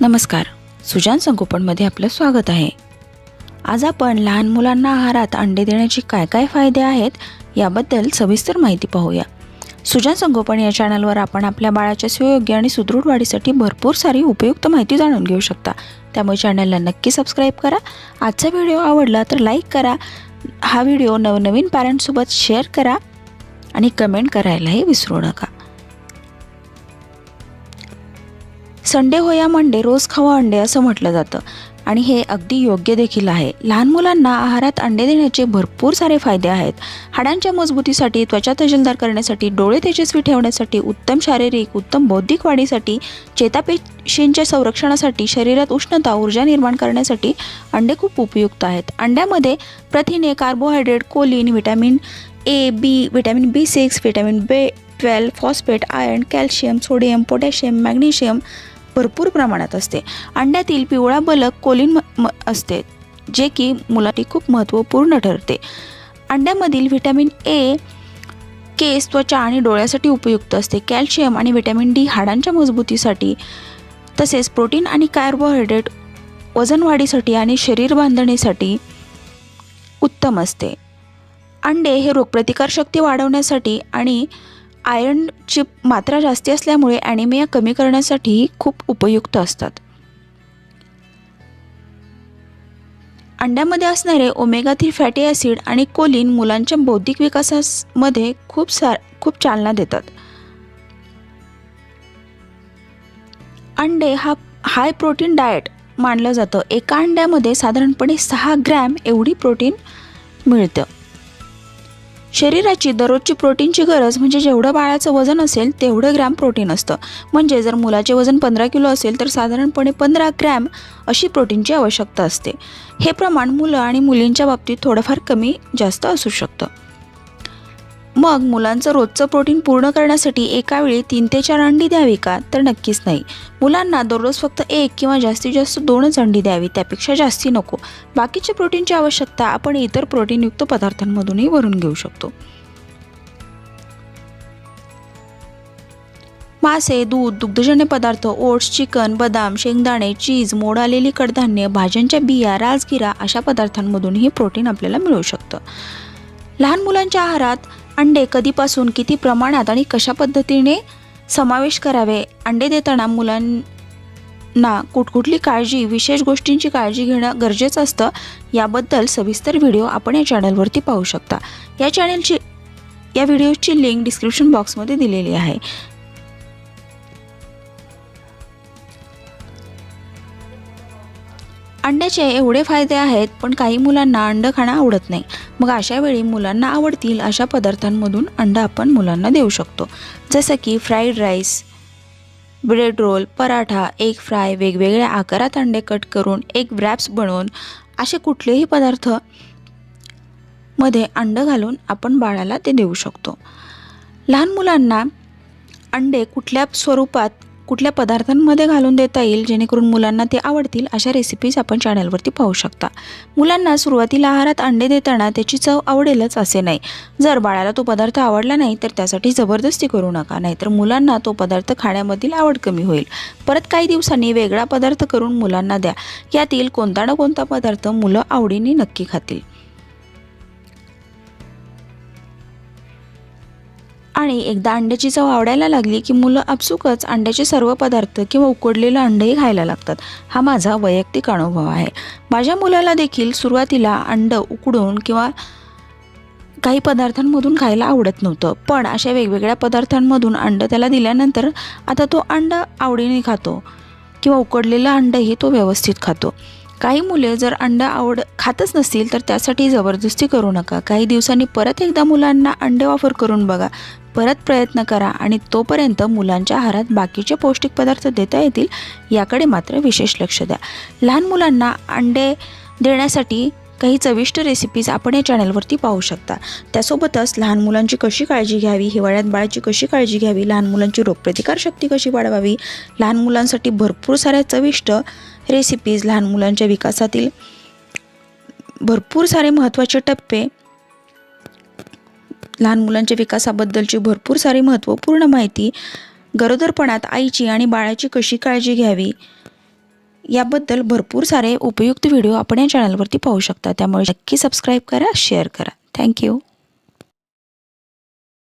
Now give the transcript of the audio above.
नमस्कार. सुजान संगोपनमध्ये आपलं स्वागत आहे. आज आपण लहान मुलांना आहारात अंडे देण्याचे काय काय फायदे आहेत याबद्दल सविस्तर माहिती पाहूया. सुजान संगोपन या चॅनलवर आपण आपल्या बाळाच्या सुयोग्य आणि सुदृढ वाढीसाठी भरपूर सारी उपयुक्त माहिती जाणून घेऊ शकता. त्यामुळे चॅनलला नक्की सबस्क्राईब करा. आजचा व्हिडिओ आवडला तर लाईक करा. हा व्हिडिओ नवनवीन पॅरेंट्ससोबत शेअर करा आणि कमेंट करायलाही विसरू नका. संडे हो या मंडे रोज खावा अंडे असं म्हटलं जातं. आणि हे अगदी योग्य देखील आहे. लहान मुलांना आहारात अंडे देण्याचे भरपूर सारे फायदे आहेत. हाडांच्या मजबूतीसाठी त्वचा तजलदार करण्यासाठी डोळे तेजस्वी ठेवण्यासाठी उत्तम शारीरिक उत्तम बौद्धिक वाढीसाठी चेतापेशींच्या संरक्षणासाठी शरीरात उष्णता ऊर्जा निर्माण करण्यासाठी अंडे खूप उपयुक्त आहेत. अंड्यामध्ये प्रथिने carbohydrate choline vitamin A B vitamin B six vitamin B twelve phosphate iron calcium sodium potassium magnesium भरपूर प्रमाणात असते. अंड्यातील पिवळा बलक कोलिन म- म- असते जे की मुलासाठी खूप महत्त्वपूर्ण ठरते. अंड्यामधील व्हिटॅमिन ए केस त्वचा आणि डोळ्यासाठी उपयुक्त असते. कॅल्शियम आणि व्हिटॅमिन डी हाडांच्या मजबूतीसाठी तसेच प्रोटीन आणि कार्बोहायड्रेट वजन वाढीसाठी आणि शरीर बांधणीसाठी उत्तम असते. अंडे हे रोगप्रतिकारशक्ती वाढवण्यासाठी आणि आयर्नची मात्रा जास्ती असल्यामुळे ॲनिमिया कमी करण्यासाठी खूप उपयुक्त असतात. अंड्यामध्ये असणारे ओमेगा थ्री फॅटी ॲसिड आणि कोलिन मुलांच्या बौद्धिक विकासामध्ये खूप सार खूप चालना देतात. अंडे हा हाय प्रोटीन डाएट मानलं जातं. एका अंड्यामध्ये साधारणपणे सहा ग्रॅम एवढी प्रोटीन मिळतं. शरीराची दररोजची प्रोटीनची गरज म्हणजे जेवढं बाळाचं वजन असेल तेवढं ग्रॅम प्रोटीन असतं. म्हणजे जर मुलाचे वजन पंधरा किलो असेल तर साधारणपणे पंधरा ग्रॅम अशी प्रोटीनची आवश्यकता असते. हे प्रमाण मुलं आणि मुलींच्या बाबतीत थोडंफार कमी जास्त असू शकतं. मग मुलांचं रोजचं प्रोटीन पूर्ण करण्यासाठी एका वेळी तीन ते चार अंडी द्यावी का? तर नक्कीच नाही. मुलांना दररोज फक्त एक किंवा जास्तीत जास्त दोनच अंडी द्यावी त्यापेक्षा जास्ती नको. बाकीच्या प्रोटीनची आवश्यकता आपण इतर प्रोटीनयुक्त पदार्थांमधूनही भरून घेऊ शकतो. मासे दूध दुग्धजन्य पदार्थ ओट्स चिकन बदाम शेंगदाणे चीज मोड आलेली कडधान्य भाज्यांच्या बिया राजगिरा अशा पदार्थांमधूनही प्रोटीन आपल्याला मिळू शकतं. लहान मुलांच्या आहारात अंडे कधीपासून किती प्रमाणात आणि कशा पद्धतीने समावेश करावे? अंडे देताना मुलांना कुठकुठली काळजी विशेष गोष्टींची काळजी घेणं गरजेचं असतं. याबद्दल सविस्तर व्हिडिओ आपण या चॅनलवरती पाहू शकता. या चॅनलची या व्हिडिओची लिंक डिस्क्रिप्शन बॉक्समध्ये दिलेली आहे. अंड्याचे एवढे फायदे आहेत पण काही मुलांना अंडं खाणं आवडत नाही. मग अशा वेळी मुलांना आवडतील अशा पदार्थांमधून अंडं आपण मुलांना देऊ शकतो. जसं की fried rice bread roll paratha egg fry वेगवेगळ्या आकारात अंडे कट करून एग व्रॅप्स बनवून असे कुठलेही पदार्थमध्ये अंडं घालून आपण बाळाला ते देऊ शकतो. लहान मुलांना अंडे कुठल्या स्वरूपात कुठल्या पदार्थांमध्ये घालून देता येईल जेणेकरून मुलांना ते आवडतील अशा रेसिपीज आपण चॅनलवरती पाहू शकता. मुलांना सुरुवातीला आहारात अंडे देताना त्याची चव आवडेलच असे नाही. जर बाळाला तो पदार्थ आवडला नाही तर त्यासाठी जबरदस्ती करू नका. नाहीतर मुलांना तो पदार्थ खाण्यामधील आवड कमी होईल. परत काही दिवसांनी वेगळा पदार्थ करून मुलांना द्या. यातील कोणता ना कोणता पदार्थ मुलं आवडीने नक्की खातील. आणि एकदा अंड्याची चव आवडायला लागली की मुलं आपसुकच अंड्याचे सर्व पदार्थ किंवा उकडलेलं अंडही खायला लागतात. हा माझा वैयक्तिक अनुभव आहे. माझ्या मुलाला देखील सुरुवातीला अंड उकडून किंवा काही पदार्थांमधून खायला आवडत नव्हतं. पण अशा वेगवेगळ्या पदार्थांमधून अंड त्याला दिल्यानंतर आता तो अंड आवडीने खातो किंवा उकडलेलं अंडही तो व्यवस्थित खातो. काही मुले जर अंड आवड खातच नसतील तर त्यासाठी जबरदस्ती करू नका. काही दिवसांनी परत एकदा मुलांना अंडे वापर करून बघा. परत प्रयत्न करा आणि तोपर्यंत मुलांच्या आहारात बाकीचे पौष्टिक पदार्थ देता येतील याकडे मात्र विशेष लक्ष द्या. लहान मुलांना अंडे देण्यासाठी काही चविष्ट रेसिपीज आपण या चॅनलवरती पाहू शकता. त्यासोबतच लहान मुलांची कशी काळजी घ्यावी हिवाळ्यात बाळाची कशी काळजी घ्यावी लहान मुलांची रोगप्रतिकारशक्ती कशी वाढवावी लहान मुलांसाठी भरपूर साऱ्या चविष्ट रेसिपीज लहान मुलांच्या विकासातील भरपूर सारे महत्त्वाचे टप्पे लहान मुलांच्या विकासाबद्दलची भरपूर सारी महत्त्वपूर्ण माहिती गरोदरपणात आईची आणि बाळाची कशी काळजी घ्यावी याबद्दल भरपूर सारे उपयुक्त व्हिडिओ आपण या चॅनलवरती पाहू शकता. त्यामुळे नक्की सबस्क्राईब करा शेअर करा. थँक्यू